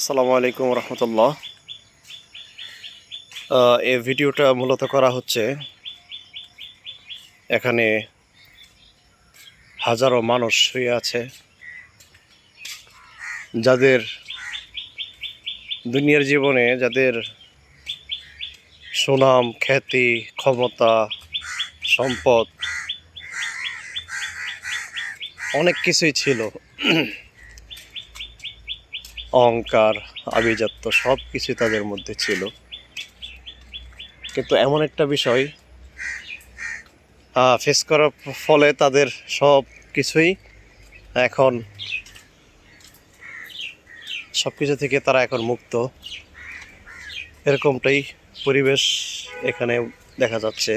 আসসালামু আলাইকুম রহমতুল্লাহ। এই ভিডিওটা মূলত করা হচ্ছে এখানে হাজারো মানুষ শুয়ে আছে, যাদের দুনিয়ার জীবনে যাদের সুনাম, খ্যাতি, ক্ষমতা, সম্পদ অনেক কিছুই ছিল। অহংকার, আভিজাত্য সব কিছু তাদের মধ্যে ছিল। কিন্তু এমন একটা বিষয় ফেস করার ফলে তাদের সব কিছুই এখন সব কিছু থেকে তারা এখন মুক্ত। এরকমটাই পরিবেশ এখানে দেখা যাচ্ছে।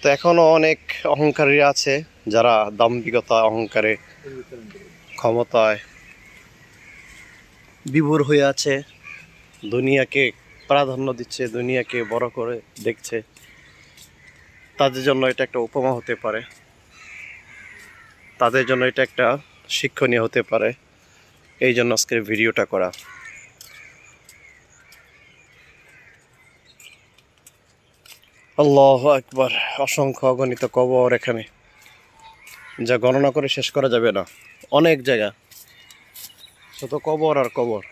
তো এখনও অনেক অহংকারী আছে যারা দাম্ভিকতা, অহংকারে ক্ষমতায় বিভোর হয়ে আছে। দুনিয়াকে প্রাধান্য দিচ্ছে, দুনিয়াকে বড় করে দেখছে। তাদের জন্য এটা একটা উপমা হতে পারে। তাদের জন্য এটা একটা শিক্ষণীয় হতে পারে। এই জন্য আজকের ভিডিওটা করা। আল্লাহ একবার অসংখ্য অগণিত কবর এখানে। যা গণনা করে শেষ করা যাবে না। অনেক জায়গা। শুধু কবর আর কবর।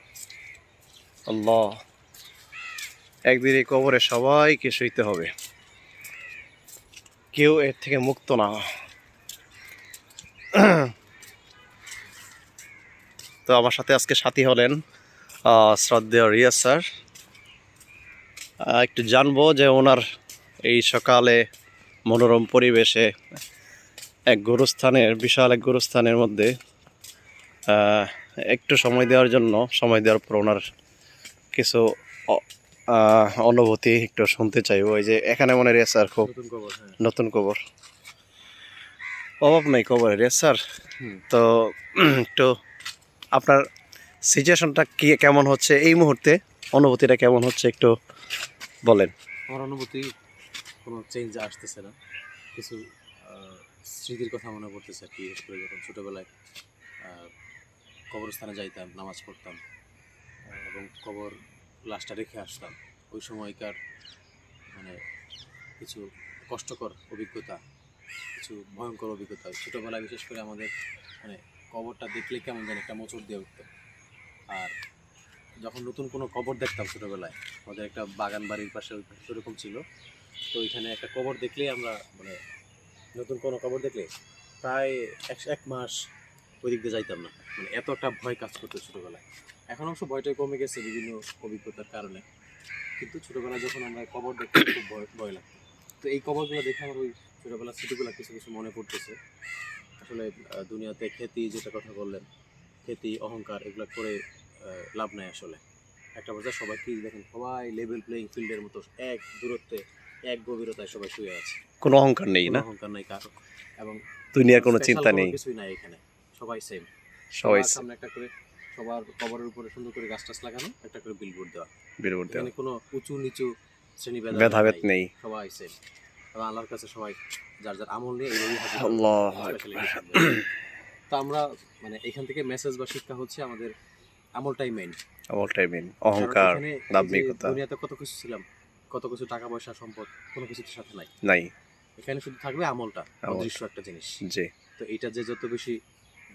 আল্লাহ। একদিন এই কবরে সবাইকে শুইতে হবে। কেউ এর থেকে মুক্ত না। তো আমার সাথে আজকে সাথী হলেন শ্রদ্ধেয় রিয়াজ স্যার। একটু জানব যে ওনার এই সকালে মনোরম পরিবেশে এক গুরুস্থানের, বিশাল এক গুরুস্থানের মধ্যে একটু সময় দেওয়ার জন্য সময় দেওয়ার পর ওনার কিছু অনুভূতি একটু শুনতে চাইব। ওই যে এখানে মনে রে স্যার খুব নতুন খবর হ্যাঁ। অভাব নাই খবর রে স্যার। তো একটু আপনার সিচুয়েশনটা কি কেমন হচ্ছে? এই মুহূর্তে অনুভূতিটা কেমন হচ্ছে একটু বলেন। আমার অনুভূতি কোনো চেঞ্জ আসতেছে না। কিছু স্মৃতির কথা মনে পড়তেছে আর কি বিশেষ করে যখন ছোটোবেলায় কবরস্থানে যাইতাম, নামাজ পড়তাম, এবং কবর লাশটা রেখে আসতাম। ওই সময়কার মানে কিছু কষ্টকর অভিজ্ঞতা, কিছু ভয়ঙ্কর অভিজ্ঞতা। ছোটোবেলায় বিশেষ করে আমাদের মানে কবরটা দেখলে কেমন যেন একটা মোচড় দিয়ে উঠতো। আর যখন নতুন কোনো কবর দেখতাম ছোটোবেলায়, আমাদের একটা বাগান বাড়ির পাশে ওরকম ছিল। তো ওইখানে একটা কবর দেখলেই আমরা মানে নতুন কোনো কবর দেখলে প্রায় এক এক মাস ওই দিক দিয়ে যাইতাম না। মানে এত একটা ভয় কাজ করতো ছোটোবেলায়। এখন অবশ্য ভয়টা কমে গেছে বিভিন্ন অভিজ্ঞতার কারণে। কিন্তু ছোটোবেলায় যখন আমরা কবর দেখতাম খুব ভয় ভয় লাগতো। তো এই কবরগুলো দেখে আমার ওই ছোটোবেলার স্মৃতিগুলো কিছু কিছু মনে পড়তেছে। আসলে দুনিয়াতে খ্যাতি যেটা কথা বললেন খ্যাতি অহংকার এগুলো করে লাভ নাই আসলে। একটা পর্যায়ে সবাই কি দেখেন সবাই লেভেল প্লেইং ফিল্ডের মতো এক দূরত্বে এক গভীরতায় সবাই শুয়ে আছে। কোনো অহংকার নেই না? অহংকার নেই কারও। এবং দুনিয়ার কোনো চিন্তা নেই। কিছুই নাই এখানে। সবাই সেম সবাই সামনে একটা করে সবার কবরের উপরে সুন্দর করে গাছ টাছ লাগানো একটা করে বিলবোর্ড দেওয়া। বিরবর দেওয়া। কোনো উঁচু নিচু শ্রেণি ভেদাভেদ নেই। সবাই সেম এবং আল্লাহর কাছে সবাই যার যার আমল নিয়ে এইভাবেই। তো আমরা মানে এখান থেকে মেসেজ বা শিক্ষা হচ্ছে আমাদের আমলটাই মেইন অল টাইমিং অহংকার দাম্ভিকতা। দুনিয়াতে কত কিছু ছিলাম কত কিছু টাকা পয়সা সম্পদ কোনো কিছুর সাথে নাই। নাই। এখানে শুধু থাকবে আমলটা আমলটা। অদৃশ্য একটা জিনিস। জি। তো এটা যে যত বেশি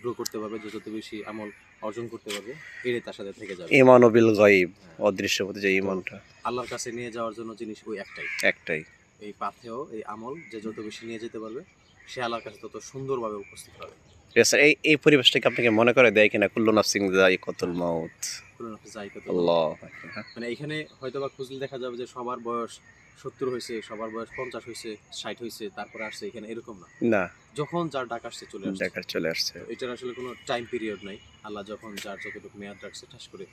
গ্রো করতে পারবে যে যত বেশি আমল অর্জন করতে পারবে এটাই তার সাথে থেকে যাবে। ইমান ও বিল গাইব অদৃশ্য প্রতি যে ইমানটা। আল্লাহর কাছে নিয়ে যাওয়ার জন্য জিনিস ওই একটাই। একটাই। এই পাথেও এই আমল যে যত বেশি নিয়ে যেতে পারবে সে আল্লাহর কাছে তত সুন্দরভাবে উপস্থিত হবে। Sir, এই এই পরিবেশটাকে আপনাকে মনে করে দেয় কিনা? কুল্লু নাফসিং যাই কতুল মাউত। আল্লাহ মানে এখানে হয়তো বা খুঁজলে দেখা যাবে যে সবার বয়স সত্তর হয়েছে সবার বয়স পঞ্চাশ হয়েছে ষাট হয়েছে তারপরে আসছে এখানে এরকম না। না। যখন যার ডাক আসছে চলে আসছে। দেখার চলে আসছে। এটার আসলে কোনো টাইম পিরিয়ড নাই। আল্লাহ যখন যার যতটুকু মেয়াদ রাখছে ঠাস করে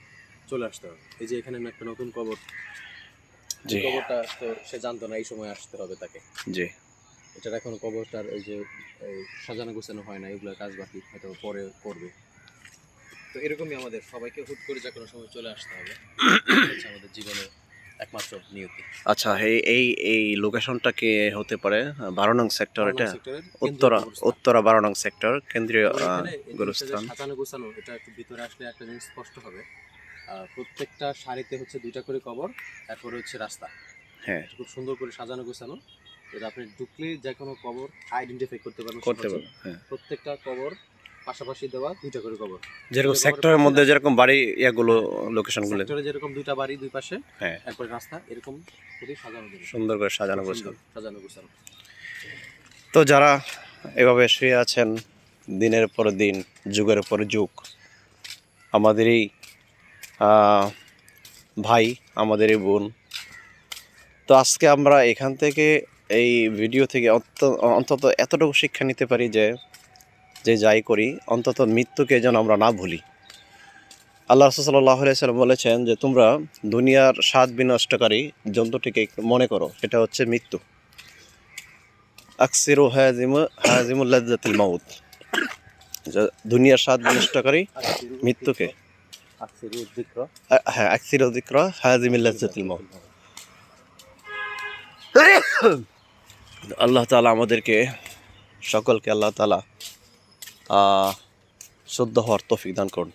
চলে আসতে হবে। এই যে এখানে একটা নতুন কবর। কবরটা তো সে জানতো না এই সময় আসতে হবে তাকে। জি। এটার এখন কবরটার এই যে সাজানো গোছানো হয় না এগুলোর কাজ বাকি হয়তো পরে করবে। তো এরকমই আমাদের সবাইকে হুট করে যে কোনো সময় চলে আসতে হবে। আমাদের জীবনে একমাত্র নিয়তি। আচ্ছা এই এই এই লোকেশনটা কি হতে পারে? বারো নং সেক্টর এটা? উত্তরা উত্তরা বারো নং সেক্টর কেন্দ্রীয় গুরুস্থান। সাজানো গোছানো এটা একটু ভিতরে আসলে একটা জিনিস স্পষ্ট হবে। প্রত্যেকটা সারিতে হচ্ছে দুইটা করে কবর তারপরে হচ্ছে রাস্তা। হ্যাঁ। খুব সুন্দর করে সাজানো গোছানো। এটা আপনি ঢুকলে যে কোনো কবর আইডেন্টিফাই করতে পারবেন করতে সহজে। পারব হ্যাঁ। প্রত্যেকটা কবর পাশাপাশি দেওয়া দুইটা করে কবর। যেরকম সেক্টরের মধ্যে যেরকম বাড়ি ইয়াগুলো লোকেশনগুলো সেক্টরে যেরকম দুইটা বাড়ি দুই পাশে হ্যাঁ। একবার রাস্তা এরকম করে সাজানো সুন্দর করে সাজানো গোছানো। সাজানো গোছানো। তো যারা এভাবে শুয়ে আছেন দিনের পর দিন যুগের পর যুগ আমাদেরই ভাই আমাদেরই বোন তো আজকে আমরা এখান থেকে এই ভিডিও থেকে অন্ত- অন্তত এতটুকু শিক্ষা নিতে পারি যে যে যাই করি অন্তত মৃত্যুকে যেন আমরা না ভুলি। আল্লাহ রসুল্লাহ সাল্লাম বলেছেন যে তোমরা দুনিয়ার স্বাদ বিনষ্টকারী জন্তুটিকে মনে করো সেটা হচ্ছে মৃত্যু। আকসিরু হাজিম হাজিমুল লাজ্জাতিল মাউত। দুনিয়ার স্বাদ বিনষ্টকারী মৃত্যুকে। হ্যাঁ আকসিরু যিকরা হাজিমুল লাজ্জাতিল মাউত। আল্লাহ তালা আমাদেরকে সকলকে আল্লাহ তালা শুদ্ধ হওয়ার তফিক দান করুন।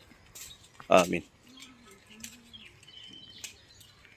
আমিন।